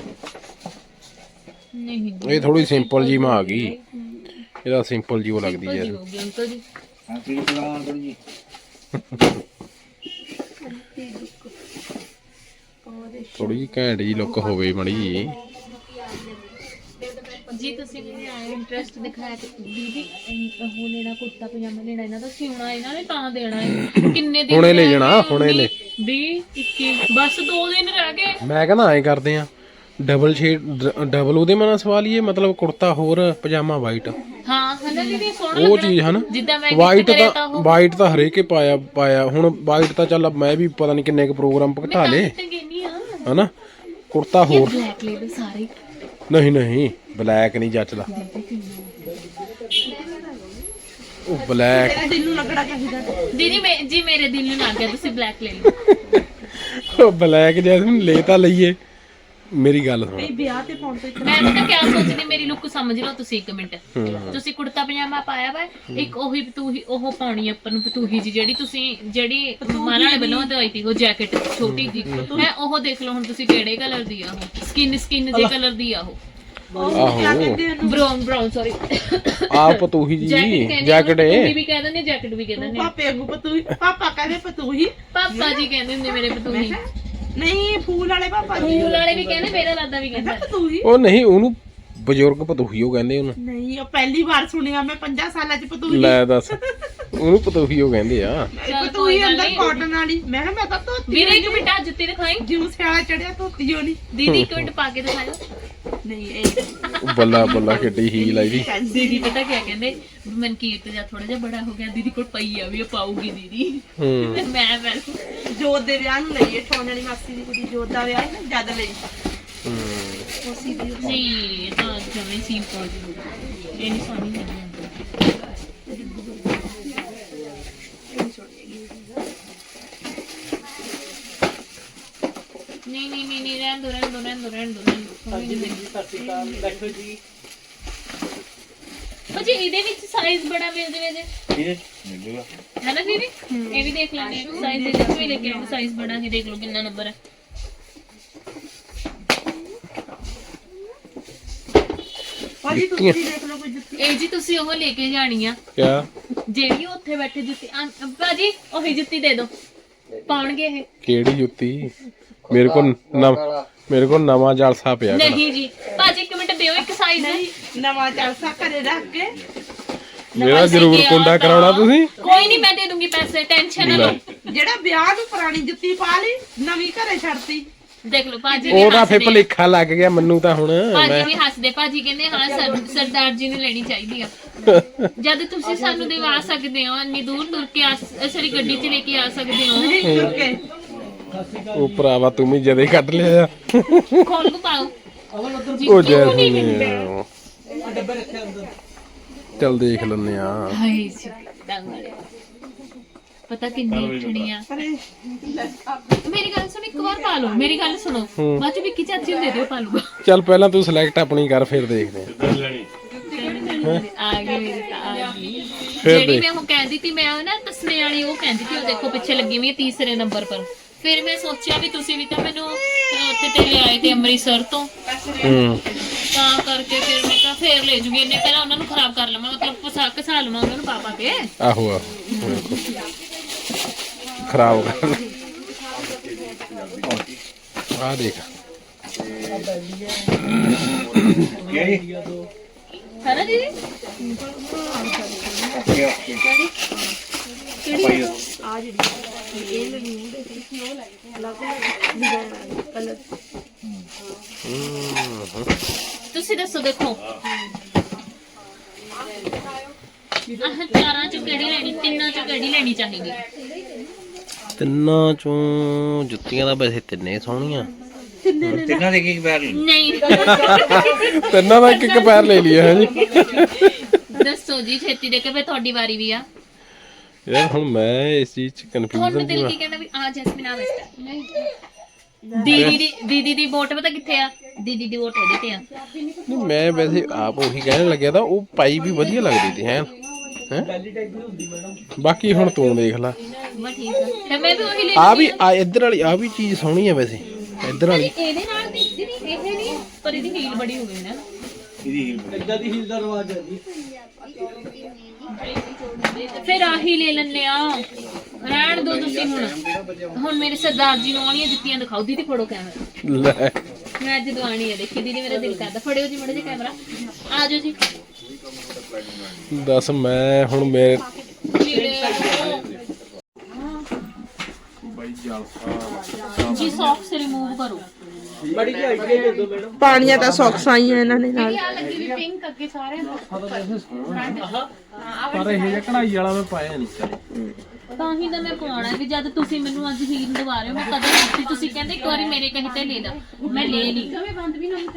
Speaker 1: ਨਹੀਂ
Speaker 3: ਇਹ ਥੋੜੀ ਸਿੰਪਲ ਜੀ ਮਾ ਆ ਗਈ। ਇਹਦਾ ਸਿੰਪਲ ਜੀ ਉਹ ਲੱਗਦੀ
Speaker 1: ਜੀ ਹੋ। ਗਈ ਅੰਕਲ ਜੀ
Speaker 5: ਹਾਂ ਕੀ ਕਰਾਉਣਾ ਅੰਕਲ ਜੀ।
Speaker 3: ਥੋੜੀ ਜਿਹੀ ਘੈਂਟ ਜੀ ਲੁੱਕ ਹੋਵੇ ਮੜੀ ਜੀ
Speaker 1: ਜੀ ਤੁਸੀਂ ਮੈਨੂੰ ਆਇਆ ਇੰਟਰਸਟ ਦਿਖਾਇਆ ਤੇ ਦੀਦੀ ਉਹ ਲੈਣਾ ਕੁੜਤਾ ਪਜਾਮਾ ਲੈਣਾ ਇਹਨਾਂ ਦਾ ਸਿਉਣਾ ਇਹਨਾਂ ਨੇ ਤਾਂ ਦੇਣਾ ਹੈ। ਕਿੰਨੇ ਦਿਨ
Speaker 3: ਹੁਣੇ ਲੈ ਜਾਣਾ? ਹੁਣੇ ਲੈ।
Speaker 1: 20 21 ਬਸ 2 ਦਿਨ ਰਹਿ ਗਏ।
Speaker 3: ਮੈਂ ਕਹਿੰਦਾ ਐਂ ਕਰਦੇ ਆ। ਡਬਲ ਸ਼ੇਡ ਡਬਲ ਉਹਦੇ ਮਨਾਂ ਸਵਾਲ ਹੀ ਹੈ ਮਤਲਬ ਕੁੜਤਾ ਹੋਰ ਪਜਾਮਾ ਵਾਈਟ
Speaker 1: ਹਾਂ ਹਨਾ ਦੀਦੀ ਸੋਹਣਾ
Speaker 3: ਉਹ। ਚੀਜ਼ ਹਨ?
Speaker 1: ਜਿੱਦਾਂ ਮੈਂ
Speaker 3: ਵਾਈਟ ਤਾਂ ਵਾਈਟ ਤਾਂ ਹਰੇਕੇ ਪਾਇਆ ਪਾਇਆ। ਹੁਣ ਵਾਈਟ ਤਾਂ ਚੱਲ ਮੈਂ ਵੀ ਪਤਾ ਨਹੀਂ ਕਿੰਨੇ ਕੁ ਪ੍ਰੋਗਰਾਮ ਭੁਗਤਾ ਲੇ ਹਨਾ? ਕੁੜਤਾ ਹੋਰ।
Speaker 1: ਬਲੈਕ ਸਾਰੇ।
Speaker 3: ਨਹੀਂ ਨਹੀਂ ਬਲੈਕ ਨਹੀਂ ਜੱਚਦਾ ਉਹ ਬਲੈਕ
Speaker 4: ਤੇਰੇ ਦਿਲ ਨੂੰ ਲੱਗਣਾ ਚਾਹੀਦਾ
Speaker 1: ਦੀਦੀ ਮੈਂ ਜੀ ਮੇਰੇ ਦਿਲ ਨੂੰ ਗਿਆ ਤੁਸੀਂ ਬਲੈਕ ਲੈ ਲਓ।
Speaker 3: ਉਹ ਬਲੈਕ ਜੈਸਮੀਨ ਲੈ ਤਾਂ ਲਈਏ। ਮੇਰੀ ਗੱਲ ਸੁਣ।
Speaker 4: ਇਹ ਵਿਆਹ ਤੇ ਪਾਉਣ ਤੋਂ ਇੱਕ
Speaker 1: ਮੈਂ ਤਾਂ ਕਿਆ ਸੋਚਦੀ ਮੇਰੀ ਲੁੱਕ ਸਮਝ ਲਓ ਤੁਸੀਂ ਇੱਕ ਮਿੰਟ। ਤੁਸੀਂ ਕੁੜਤਾ ਪਜਾਮਾ ਪਾਇਆ ਵਾ ਇੱਕ ਉਹੀ ਪਤੂਹੀ ਉਹ ਪਾਉਣੀ ਆ ਆਪਾਂ ਨੂੰ ਪਤੂਹੀ ਜੀ ਜਿਹੜੀ ਤੁਸੀਂ ਜਿਹੜੀ ਮਾਲਾ ਵਾਲੇ ਵੱਲੋਂ ਦਵਾਈ ਤੀ ਉਹ ਜੈਕਟ ਛੋਟੀ ਜੀ ਹੈ। ਉਹ ਦੇਖ ਲਓ ਹੁਣ ਤੁਸੀਂ ਕਿਹੜੇ ਕਲਰ ਦੀ ਆ ਉਹ। ਸਕਿਨ ਸਕਿਨ ਜੇ ਕਲਰ ਦੀ ਆ ਉਹ।
Speaker 4: ਉਹ ਕਿਆ ਕਹਿੰਦੇ ਉਹਨੂੰ?
Speaker 1: ਬ੍ਰਾਊਨ ਬ੍ਰਾਊਨ ਸੌਰੀ
Speaker 3: ਆਪ ਤੂਹੀ ਜੀ
Speaker 1: ਜੈਕਟ
Speaker 3: ਏ
Speaker 1: ਵੀ ਕਹਿ ਦਿੰਦੇ ਜੈਕਟ ਵੀ ਕਹਿ ਦਿੰਦੇ
Speaker 4: ਪਾਪੇ ਅਗੂ ਪਤੂਹੀ ਪਾਪਾ ਕਹਿੰਦੇ ਪਤੂਹੀ।
Speaker 1: ਪਾਪਾ ਜੀ ਕਹਿੰਦੇ ਹੁੰਦੇ ਮੇਰੇ ਪਤੂਹੀ।
Speaker 4: ਨਹੀਂ ਫੂਲ ਵਾਲੇ ਪਾਪਾ ਜੀ।
Speaker 1: ਫੂਲ ਵਾਲੇ ਵੀ ਕਹਿੰਦੇ ਮੇਰਾ ਦਾਦਾ ਵੀ ਕਹਿੰਦਾ।
Speaker 4: ਪਤੂਹੀ
Speaker 3: ਉਹ ਨਹੀਂ ਉਹਨੂੰ ਬਜ਼ੁਰਗ ਪਤੂਹੀ ਉਹ ਕਹਿੰਦੇ ਉਹਨੂੰ।
Speaker 4: ਨਹੀਂ ਉਹ ਪਹਿਲੀ ਵਾਰ ਸੁਣਿਆ ਮੈਂ 50 ਸਾਲਾਂ ਚ ਪਤੂਹੀ
Speaker 3: ਲੈ ਦੱਸ ਉਹਨੂੰ ਪਤੂਹੀ ਉਹ ਕਹਿੰਦੇ ਆ।
Speaker 4: ਪਤੂਹੀ ਅੰਦਰ। ਕਾਟਨ ਵਾਲੀ। ਮੈਂ ਕਿਹਾ ਮੈਂ ਤਾਂ ਧੋਤੀ
Speaker 1: ਵੀਰੇ ਇੱਕ ਮਿੰਟ ਆ ਜੁੱਤੀ ਦਿਖਾਈ।
Speaker 4: ਜਿਉਂ ਸਿਆਲਾ ਚੜਿਆ ਧੋਤੀ ਹੋਣੀ।
Speaker 1: ਦੀਦੀ ਇੱਕ ਮਿੰਟ ਪਾ ਕੇ ਦਿਖਾਓ
Speaker 4: ਨਹੀਂ ਇਹ
Speaker 3: ਬੱਲਾ ਬੱਲਾ ਕਿੱਡੀ ਹੀਲ ਆ ਇਹਦੀ
Speaker 1: ਦੀਦੀ ਪਤਾ ਕੀ ਕਹਿੰਦੇ? ਮਨਕੀਰਤ ਜਾਂ ਥੋੜਾ ਜਿਹਾ ਬੜਾ ਹੋ ਗਿਆ। ਦੀਦੀ ਕੋਲ ਪਈ ਆ ਵੀ ਉਹ ਪਾਊਗੀ ਦੀਦੀ। ਮੈਂ ਮੈਂ।
Speaker 4: ਜੋਤ ਦੇ ਵਿਆਹ ਨੂੰ ਲਈਏ ਠੋਣ ਵਾਲੀ ਮਾਸੀ ਦੀ ਕੁੜੀ ਜੋਤ ਦਾ ਵਿਆਹ ਸੀ ਨਾ ਜਦ ਲਈ।
Speaker 1: ਨਹੀਂ ਇਹ ਤਾਂ ਜਮੇ ਸਿੰਪਲ ਜੀ ਹੋ ਇਹ ਨਹੀਂ ਸੋਹਣੀ ਲੱਗਦੀ ਨਹੀਂ ਨਹੀਂ ਨਹੀਂ ਰਹਿਣ ਦੋ ਰਹਿਣ ਦੋ ਰਹਿਣ ਦੋ ਰਹਿਣ ਦੋ ਦੋ ਸੋਹਣੀ ਨਹੀਂ ਲੱਗਦੀ
Speaker 2: ਸਤਿ ਸ਼੍ਰੀ ਅਕਾਲ। ਬੈਠੋ ਜੀ।
Speaker 1: ਭਾਜੀ ਇਹਦੇ ਵਿੱਚ ਸਾਈਜ਼ ਬੜਾ ਮਿਲ ਜਵੇ ਜੇ।
Speaker 5: ਠੀਕ ਹੈ ਮਿਲ ਜੂਗਾ।
Speaker 1: ਹੈ ਨਾ ਦੀਦੀ? ਇਹ ਵੀ ਦੇਖ ਲੈਣੇ ਸਾਈਜ਼ ਦੇ ਵਿੱਚ ਵੀ ਲੈ ਕੇ ਆਓ ਸਾਈਜ਼ ਬੜਾ ਹੀ ਦੇਖ ਲਓ ਕਿੰਨਾ ਨੰਬਰ ਹੈ।
Speaker 4: ਭਾਜੀ ਤੁਸੀਂ ਦੇਖ ਲਓ ਕੋਈ ਜੁੱਤੀ।
Speaker 1: ਇਹ ਜੀ ਤੁਸੀਂ ਉਹ ਲੈ ਕੇ ਜਾਣੀ ਆ।
Speaker 3: ਕਿਆ?
Speaker 1: ਜਿਹੜੀ ਉੱਥੇ ਬੈਠੇ ਜੁੱਤੀ ਭਾਜੀ ਉਹੀ ਜੁੱਤੀ ਦੇ ਦਿਓ। ਪਾਉਣਗੇ ਇਹ।
Speaker 3: ਕਿਹੜੀ ਜੁੱਤੀ? ਮੇਰੇ ਕੋਲ ਨਵ ਮੇਰੇ ਕੋਲ ਨਵਾਂ ਜਲਸਾ ਪਿਆ।
Speaker 1: ਨਹੀਂ ਜੀ ਭਾਜੀ ਇੱਕ ਮਿੰਟ ਦਿਓ ਇੱਕ ਸਾਈਜ਼
Speaker 4: ਨਹੀਂ ਨਵਾਂ ਚਲਸਾ ਘਰੇ ਰੱਖ ਕੇ।
Speaker 3: ਮੇਰਾ ਜ਼ਰੂਰ ਕੁੰਡਾ ਕਰਾਉਣਾ ਤੁਸੀਂ।
Speaker 1: ਕੋਈ ਨਹੀਂ ਮੈਂ ਦੇ ਦੂੰਗੀ ਪੈਸੇ ਟੈਨਸ਼ਨ ਨਾ ਲਓ।
Speaker 4: ਜਿਹੜਾ ਵਿਆਹ ਨੂੰ ਪੁਰਾਣੀ ਜੁੱਤੀ ਪਾ ਲਈ ਨਵੀਂ ਘਰੇ ਛੱਡਤੀ।
Speaker 1: ਦੇਖ ਲਓ ਭਾਜੀ ਵੀ
Speaker 3: ਉਹਦਾ ਫਿਰ
Speaker 1: ਹੱਸਦੇ।
Speaker 3: ਭਲੇਖਾ ਲੱਗ ਗਿਆ ਮੈਨੂੰ ਤਾਂ ਹੁਣ
Speaker 1: ਭਾਜੀ
Speaker 3: ਮੈਂ
Speaker 1: ਵੀ ਹੱਸਦੇ ਭਾਜੀ ਕਹਿੰਦੇ ਹਾਂ ਸਰ- ਸਰਦਾਰ ਜੀ ਨੇ ਲੈਣੀ ਚਾਹੀਦੀ ਆ। ਜਦ ਤੁਸੀਂ ਸਾਨੂੰ ਦਿਵਾ ਸਕਦੇ ਹੋ ਇੰਨੀ ਦੂਰ ਤੁਰ ਕੇ ਆ ਸਾਰੀ ਗੱਡੀ 'ਚ ਲੈ ਕੇ ਆ ਸਕਦੇ ਹੋ।
Speaker 4: ਨਹੀਂ
Speaker 3: ਉਹ ਭਰਾਵਾ ਤੂੰ ਵੀ ਜਦੇ ਕੱਢ ਲਿਆ
Speaker 1: ਖੋਲ ਕੇ ਪਾਓ। ਜੀ,
Speaker 3: ਉਹ ਜੈਸਮੀਨ
Speaker 1: ਮਿਲਦਾ?
Speaker 2: ਡੱਬੇ ਰੱਖੇ ਅੰਦਰ
Speaker 3: ਚੱਲ ਦੇਖ ਲੈਨੇ ਆ
Speaker 1: ਹਾਏ ਸੀ ਡੰਗ ਵਾਲੇ ਪਤਾ ਕਿੰਨੀ ਉੱਠਣੀ ਆ।
Speaker 4: ਪਰੇ
Speaker 1: ਮੇਰੀ ਗੱਲ ਸੁਣ ਇੱਕ ਵਾਰ ਪਾ ਲਓ। ਮੇਰੀ ਗੱਲ ਸੁਣੋ। ਬਾਅਦ ਚ ਵਿੱਕੀ ਚਾਚੀ ਨੂੰ ਦੇ ਦਿਓ ਪਾ ਲੂਗਾ
Speaker 3: ਚੱਲ ਪਹਿਲਾਂ ਤੂੰ ਸਿਲੈਕਟ ਆਪਣੀ ਕਰ ਫਿਰ ਦੇਖਦੇ ਆ
Speaker 1: ਆ ਗਈ ਮੇਰੀ ਤਾਂ ਆ ਗਈ। ਜਿਹੜੀ ਮੈਂ ਉਹ ਕਹਿੰਦੀ ਤੀ ਮੈਂ ਉਹ ਨਾ ਤਸਮੇ ਵਾਲੀ ਉਹ ਕਹਿੰਦੀ ਤੀ ਉਹ ਦੇਖੋ ਪਿੱਛੇ ਲੱਗੀ ਹੋਈ ਹੈ ਤੀਸਰੇ ਨੰਬਰ ਪਰ। ਫਿਰ ਮੈਂ ਸੋਚਿਆ ਵੀ ਤੁਸੀਂ ਵੀ ਤਾਂ ਮੈਨੂੰ ਅਹ, ਉੱਥੇ ਤੇ ਲਿਆਏ ਤੇ ਅੰਮ੍ਰਿਤਸਰ ਤੋਂ।
Speaker 3: ਹੂੰ।
Speaker 1: ਤਾਂ ਕਰਕੇ ਫਿਰ ਮੈਂ ਕਿਹਾ ਫੇਰ ਲੈ ਜੂਗੀ ਇੰਨੇ ਪਹਿਲਾਂ ਉਹਨਾਂ ਨੂੰ ਖਰਾਬ ਕਰ ਲਵਾਂ ਮਤਲਬ ਫਸਾ ਘਸਾ ਲਵਾਂ ਉਹਨਾਂ ਨੂੰ ਪਾ ਪਾ ਕੇ।
Speaker 3: ਆਹੋ ਆਹੋ। ਖਰਾਬ ਕਰ ਆ ਦੇਖ।
Speaker 5: ਕਿਹੜੀ?
Speaker 1: ਹੈ ਨਾ
Speaker 5: ਓਕੇ ਓਕੇ
Speaker 1: ਕਿਹੜੀ
Speaker 4: ਆ ਜਿਹੜੀ ਇਹ ਲੈਣੀ ਹੈ ਅਲੱਗ ਅਲੱਗ ਕਲਰ
Speaker 1: ਤੁਸੀਂ ਦੱਸੋ ਦੇਖੋ। ਆਹ ਚਾਰਾਂ ਚੋਂ ਕਿਹੜੀ ਲੈਣੀ ਤਿੰਨਾਂ ਚੋਂ ਕਿਹੜੀ ਲੈਣੀ ਚਾਹੀਦੀ?
Speaker 3: ਤਿੰਨਾਂ ਚੋਂ ਜੁੱਤੀਆਂ ਦਾ ਵੈਸੇ ਤਿੰਨੇ ਸੋਹਣੀਆਂ।
Speaker 5: ਤਿੰਨਾਂ ਦੇ ਕੀ ਪੈਰ ਲੈ
Speaker 1: ਨਹੀਂ।
Speaker 3: ਤਿੰਨਾਂ ਦਾ ਇੱਕ ਇੱਕ ਪੈਰ ਲੈ ਲਿਆ ਹੈ ਜੀ
Speaker 1: ਦੱਸੋ ਜੀ ਛੇਤੀ ਦੇ ਕੇ ਫੇ ਤੁਹਾਡੀ ਵਾਰੀ ਵੀ ਆ।
Speaker 3: ਯਾਰ ਹੁਣ ਮੈਂ ਇਸ ਚੀਜ਼ ਚ
Speaker 1: ਤੁਹਾਨੂੰ
Speaker 3: ਕਨਫਿਊਜ਼ਨ
Speaker 1: ਦਿਲ ਕੀ ਕਹਿੰਦਾ ਵੀ ਆ ਜੈਸਮੀਨ ਆ ਬੈਸਟ ਦੀਦੀ ਦੀ ਦੀਦੀ ਦੀ ਵੋਟ ਪਤਾ ਕਿੱਥੇ ਆ? ਦੀਦੀ ਦੀ ਵੋਟ ਇਹਦੇ ਤੇ ਆ।
Speaker 3: ਨਹੀਂ ਮੈਂ ਵੈਸੇ ਆਪ ਉਹੀ ਕਹਿਣ ਲੱਗਿਆ ਤਾਂ ਉਹ ਪਾਈ ਵੀ ਵਧੀਆ ਲੱਗਦੀ ਸੀ ਹੈ? ਹੈ? ਬਾਕੀ ਹੁਣ ਤੂੰ ਦੇਖ ਲੈ।
Speaker 1: ਮੈਂ ਠੀਕ ਆ। ਤੇ ਮੈਂ ਵੀ ਉਹੀ ਲੈ
Speaker 3: ਆ ਵੀ ਆ। ਇੱਧਰ ਵਾਲੀ ਆ ਵੀ ਚੀਜ਼ ਸੋਹਣੀ ਆ ਵੈਸੇ ਇੱਧਰ ਵਾਲੀ।
Speaker 1: ਇਹਦੇ ਨਾਲ ਦੀ ਦੀਦੀ ਇਹ ਨਹੀਂ ਪਰ ਇਹਦੀ ਹੀਲ ਬੜੀ ਹੋ ਗਈ ਨਾ।
Speaker 2: ਇਦਾਂ ਦੀ ਹੀਲ ਦਾ ਰਵਾਜ ਹੈ ਜੀ।
Speaker 1: ਫਿਰ ਆਹੀ ਲੈ ਲੈਣੇ ਆ। ਰਹਿਣ ਦੋ ਤੁਸੀਂ ਹੁਣ। ਹੁਣ ਮੇਰੇ ਸਰਦਾਰ ਜੀ ਨੂੰ ਆਉਣੀਆਂ ਜੁੱਤੀਆਂ ਦਿਖਾਓ। ਦੀਦੀ ਫੜੋ ਕੈਮਰਾ।
Speaker 3: ਲੈ।
Speaker 1: ਮੈਂ ਅੱਜ ਦਵਾਣੀ ਹੈ ਦੇਖੀ। ਦੀਦੀ ਮੇਰਾ ਦਿਲ ਕਰਦਾ। ਫੜਿਓ ਜੀ ਮੜੇ ਜੀ ਕੈਮਰਾ। ਆ ਜਾਓ ਜੀ।
Speaker 3: ਦੱਸ ਮੈਂ ਹੁਣ ਮੇਰੇ ਬਾਈ ਜਲਸਾ
Speaker 1: ਜੀ ਸੌਕਸ ਰਿਮੂਵ ਕਰੋ।
Speaker 2: ਬੜੀ ਜਿਹੀ ਅੱਗੇ ਦੇ ਦਿਓ ਮੈਡਮ।
Speaker 4: ਪਾਣੀਆਂ ਤਾਂ ਸੌਕਸ ਆਈਆਂ ਇਹਨਾਂ ਨੇ ਨਾਲ।
Speaker 1: ਆ ਲੱਗੀ ਵੀ ਪਿੰਕ ਅੱਗੇ ਸਾਰੇ
Speaker 3: ਪਰ ਇਹ ਜਿਹਾ ਕਢਾਈ ਵਾਲਾ ਮੈਂ ਪਾਇਆ ਨਹੀਂ ਕਦੇ।
Speaker 1: ਤਾਂ ਹੀ ਤਾਂ ਮੈਂ ਪਵਾਉਣਾ ਵੀ ਜਦ ਤੁਸੀਂ ਮੈਨੂੰ ਅੱਜ ਹੀਲ ਦਵਾ ਰਹੇ ਹੋ ਮੈਂ ਕਦੇ ਨਹੀਂ ਤੁਸੀਂ ਕਹਿੰਦੇ ਇੱਕ ਵਾਰੀ ਮੇਰੇ ਕਹੇ ਤੇ ਲੈ ਲਾ। ਮੈਂ ਲੈ ਲਈ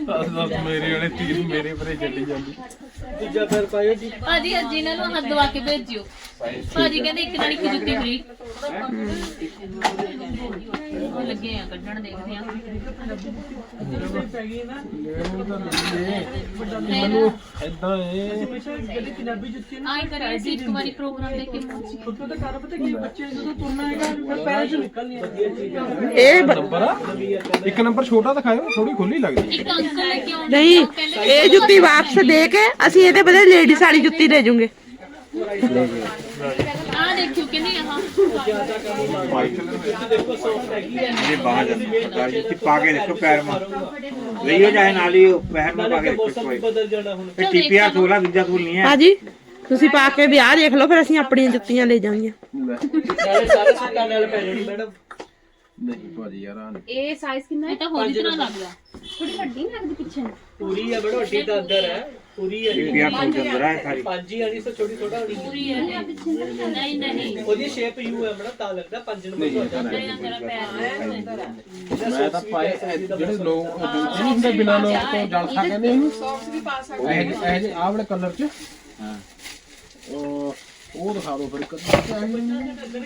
Speaker 3: ਦੱਸ ਮੇਰੇ ਵਾਲੇ ਤੀਰ ਮੇਰੇ ਪਰੇ ਚੱਲੀ ਜਾਂਦੀ।
Speaker 2: ਦੂਜਾ ਪੈਰ ਪਾਇਓ ਜੀ।
Speaker 1: ਭਾਜੀ ਅੱਜ ਇਹਨਾਂ ਨੂੰ ਹੱਥ ਦਵਾ ਕੇ ਭੇਜਿਓ। ਭਾਜੀ ਕਹਿੰਦੇ ਇੱਕ ਨਾਲ ਇੱਕ ਜੁੱਤੀ ਫਰੀ। ਲੱਗੇ ਆ ਕੱਢਣ ਦੇਖਦੇ ਆ
Speaker 3: ਮੈਨੂੰ ਇਦਾਂ ਇਹ
Speaker 1: ਆਈ ਕਰਿਆ ਸੀ ਇੱਕ ਵਾਰੀ ਪ੍ਰੋਗਰਾਮ ਦੇਖ ਕੇ ਪਹੁੰਚੀ
Speaker 4: ਇਹ ਬ-
Speaker 3: ਨੰਬਰ ਆ ਇੱਕ ਨੰਬਰ ਛੋਟਾ ਦਿਖਾਇਓ ਥੋੜੀ ਖੁੱਲੀ ਲੱਗਦੀ
Speaker 1: ਇੱਕ ਅੰਕਲ
Speaker 4: ਨਹੀਂ ਇਹ ਜੁੱਤੀ ਵਾਪਸ ਦੇ ਕੇ ਅਸੀਂ ਇਹਦੇ ਬਦਲੇ ਲੇਡੀਜ਼ ਵਾਲੀ ਜੁੱਤੀ ਲੈ ਜੂਗੇ
Speaker 1: ਆ ਦੇਖਿਓ ਕਹਿੰਦੇ ਆਹ
Speaker 6: ये बाहर जाती पा के देखो पैर में लियो चाहे ना लियो पैर में पा के देखो
Speaker 2: ਮੌਸਮ ਵੀ ਬਦਲ ਜਾਣਾ ਹੁਣ
Speaker 6: टीपीआर सोलह दूजा टूल नहीं है
Speaker 4: ਭਾਜੀ ਤੁਸੀਂ ਪਾ ਕੇ ਵਿਆਹ ਦੇਖ ਲਓ ਫਿਰ ਅਸੀਂ ਆਪਣੀਆਂ ਜੁੱਤੀਆਂ ਲੈ ਜਾਵਾਂਗੇ
Speaker 2: ਨਾਲੇ ਸਾਰੇ ਸੁੱਕਾ ਨਾਲ ਪੈ ਜਾਣੀ ਮੈਡਮ
Speaker 3: ਨਹੀਂ ਭਾਜੀ ਯਾਰ ਆ ਨਹੀਂ
Speaker 1: ਇਹ ਸਾਈਜ਼ ਕਿੰਨਾ ਹੈ ਤਾਂ ਹੋਰ ਜਿਹਾ ਲੱਗਦਾ ਥੋੜੀ ਵੱਡੀ ਨਹੀਂ ਲੱਗਦੀ ਪਿੱਛੇ ਨੂੰ?
Speaker 2: ਪੂਰੀ ਹੈ ਬੜੋਟੀ ਦਾ ਅੰਦਰ ਹੈ। ਪੂਰੀ ਹੈ ਪੰਜ ਹੀ ਆਣੀ ਸੋ ਛੋਟੀ ਥੋੜਾ ਹੋਣੀ
Speaker 1: ਪੂਰੀ ਹੈ ਨਹੀਂ ਨਹੀਂ
Speaker 2: ਉਹਦੀ ਸ਼ੇਪ ਯੂ ਹੈ ਬੜਾ ਤਾਂ ਲੱਗਦਾ ਪੰਜ ਨੰਬਰ ਦਾ ਜਾਂਦਾ।
Speaker 1: ਹੈ। ਤੇਰਾ ਪੈਰ
Speaker 3: ਮੈਂ ਤਾਂ ਪਾਏ ਇਹ ਜਿਹੜੇ ਲੋਕ ਨਹੀਂ ਹੁੰਦੇ ਬਿਨਾਂ ਲੋਕ ਤੋਂ ਜਲਸਾ ਕਹਿੰਦੇ ਇਹਨੂੰ ਸੌਕਸ ਵੀ ਪਾ ਸਕਦੇ ਇਹ ਇਹ ਆਹ ਵਾਲੇ ਕਲਰ ਚ? ਹਾਂ। ਉਹ ਉਹ ਦਿਖਾ ਦਿਓ ਫਿਰ ਇੱਕ।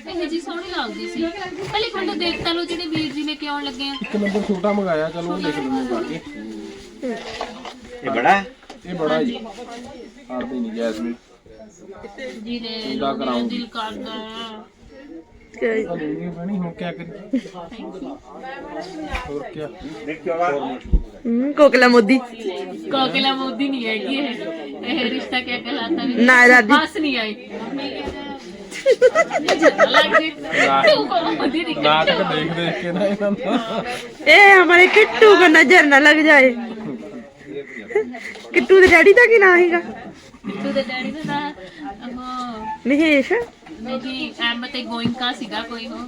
Speaker 1: ਇਹ ਜੀ ਸੋਹਣੀ ਲੱਗਦੀ ਸੀ। ਪਹਿਲੇ ਕੁੰਡ ਦੇਖ ਤਾਂ ਲਓ ਜਿਹੜੇ ਵੀਰ ਜੀ ਲੈ ਕੇ ਆਉਣ ਲੱਗੇ ਆ।
Speaker 3: ਨੰਬਰ ਛੋਟਾ ਮੰਗਾਇਆ ਚਲੋ ਉਹ ਦੇਖ ਲੈਂਦੇ ਹਾਂ ਬਾਕੀ
Speaker 6: ਇਹ ਬੜਾ ਹੈ?
Speaker 3: ਇਹ ਬੜਾ ਜੀ। ਆੜਦੀ ਨਹੀਂ ਜੈਸਮੀਨ।
Speaker 1: ਜੀ
Speaker 3: ਨੇ
Speaker 1: ਲਾ
Speaker 3: ਕਰਾਉਂਗੀ।
Speaker 1: ਦਿਲ ਕਰਦਾ।
Speaker 3: ਕਿਆ- ਇਹ ਨਹੀਂ ਹੁਣ ਕਿਆ ਕਰੀਏ? ਹੋਰ ਕਿਆ?
Speaker 6: ਦੇਖਿਓ ਵਾ
Speaker 4: ਹਮ, ਕੋਕਲਾ ਮੋਦੀ।
Speaker 1: ਕੋਕਿਲਾ ਮੋਦੀ ਨਹੀਂ ਹੈਗੀ ਇਹ। ਇਹ ਰਿਸ਼ਤਾ ਕਿਆ ਕਹਿਲਾਤਾ ਵੀ?
Speaker 4: ਨਾ ਦਾਦੀ
Speaker 1: ਬਸ ਨਹੀਂ ਆਈ। ਲੱਗ ਗਈ ਤੂੰ ਕੋ ਮੋਦੀ ਨਹੀਂ
Speaker 3: ਨਾਟਕ ਦੇਖ ਦੇਖ ਕੇ ਨਾ ਇਹਨਾਂ ਦਾ
Speaker 4: ਇਹ ਹਮਾਰੇ ਕਿੱਟੂ ਕੋ ਨਜ਼ਰ ਨਾ ਲੱਗ ਜਾਏ। ਕਿੱਟੂ ਦੇ ਡੈਡੀ ਦਾ ਕੀ ਨਾਂ ਹੈਗਾ
Speaker 1: ਤੂੰ ਦੇ ਡੈਡੀ ਦਾ ਨਾਂ, ਉਹ
Speaker 4: ਮਹੇਸ਼।
Speaker 1: ਮੇਰੀ ਐਮ ਤੇ ਗੋਇੰਕਾ ਸੀਗਾ ਕੋਈ ਉਹ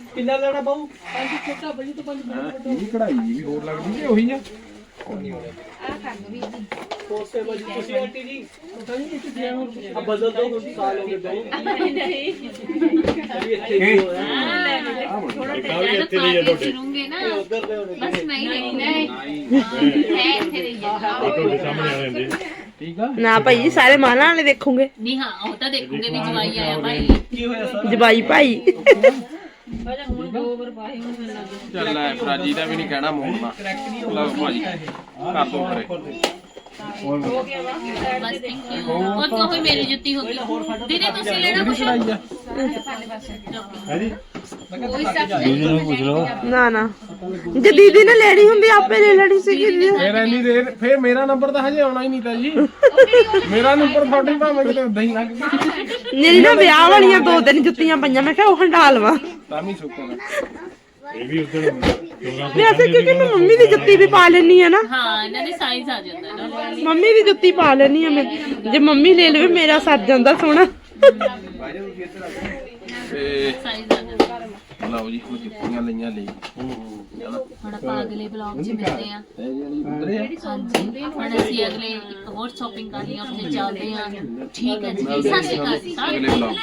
Speaker 2: ਕਿੰਨਾ ਲੈਣਾ ਬਾਊ?
Speaker 3: ਪੰਜ ਛੋਟਾ ਬਈ ਤੋਂ ਪੰਜ ਬੜਾ ਇਹ ਕਢਾਈ ਵੀ ਹੋਰ ਲੱਗਦੀ ਕਿ ਉਹੀ ਆ।
Speaker 2: ਆ
Speaker 3: ਕਰ ਜੀ।
Speaker 4: ਨਾ। ਭਾਈ ਸਾਰੇ ਮਾਲਾ ਵਾਲੇ ਦੇਖੋਗੇ।
Speaker 1: ਨਹੀਂ ਹਾਂ ਉਹ ਤਾਂ ਦੇਖੋਗੇ ਵੀ ਜਵਾਈ ਆਇਆ ਭਾਈ।
Speaker 2: ਕੀ ਹੋਇਆ ਸਰ?
Speaker 4: ਜਵਾਈ ਭਾਈ।
Speaker 3: ਚੱਲ ਲੈ ਫਰਾਜੀ ਦਾ ਵੀ ਨਹੀਂ ਕਹਿਣਾ ਮੋੜਨਾ ਲਓ ਭਾਜੀ ਕਰ ਦੋ ਕਰੇ ਦੀਦੀ
Speaker 4: ਨਾ। ਨਾ ਨੇ ਲੈਣੀ ਹੁੰਦੀ ਆਪੇ ਲੈ ਲੈਣੀ ਸੀਗੀ ਦੀਦੀ
Speaker 3: ਫੇਰ ਇੰਨੀ ਦੇਰ ਫੇਰ ਮੇਰਾ ਨੰਬਰ ਤਾਂ ਹਜੇ ਆਉਣਾ ਹੀ ਨਹੀਂ ਤਾਂ ਜੀ। ਮੇਰਾ ਨੰਬਰ ਤੁਹਾਡੇ ਭਾਵੇਂ ਕਿਤੇ ਉਦਾਂ ਹੀ ਲੱਗ ਗਿਆ।
Speaker 4: ਮੇਰੀ ਵਿਆਹ ਵਾਲੀਆਂ ਦੋ ਦਿਨ ਜੁੱਤੀਆਂ ਪਈਆਂ ਮੈਂ ਕਿਹਾ ਉਹ ਹੰਡਾ ਲਵਾਂ।
Speaker 3: ਤਾਂ ਵੀ ਸੁੱਕਣਾ ਇਹ ਵੀ ਉਧਰ
Speaker 4: ਵੈਸੇ ਕਿਉਂਕਿ ਮੈਂ ਮੰਮੀ ਦੀ ਜੁੱਤੀ ਵੀ ਪਾ ਲੈਣੀ ਆ ਨਾ।
Speaker 1: ਹਾਂ ਇਹਨਾਂ ਦੇ ਸਾਈਜ਼ ਆ ਜਾਂਦਾ ਨਾ।
Speaker 4: ਮੰਮੀ ਦੀ ਜੁੱਤੀ ਪਾ ਲੈਣੀ ਆ ਮੈਂ। ਜੇ ਮੰਮੀ ਲੈ ਲਵੇ ਮੇਰਾ ਸੱਜ ਜਾਂਦਾ ਸੋਹਣਾ।
Speaker 3: ਤੇ
Speaker 1: ਸਾਈਜ਼
Speaker 3: ਜੀ ਉਹ ਜੁੱਤੀਆਂ ਲਈਆਂ ਲਈ
Speaker 1: ਹੁਣ ਆਪਾਂ ਅਗਲੇ ਬਲੌਗ 'ਚ ਮਿਲਦੇ ਆ। ਹਾਂਜੀ। ਹੁਣ ਅਸੀਂ ਅਗਲੇ ਇੱਕ ਹੋਰ ਸ਼ਾਪਿੰਗ ਕਰਨੀ ਆ ਉੱਥੇ ਚੱਲਦੇ ਆ ਠੀਕ ਹੈ ਜੀ। ਸਤਿ ਸ਼੍ਰੀ ਅਕਾਲ
Speaker 3: ਅਗਲੇ ਬਲੌਗ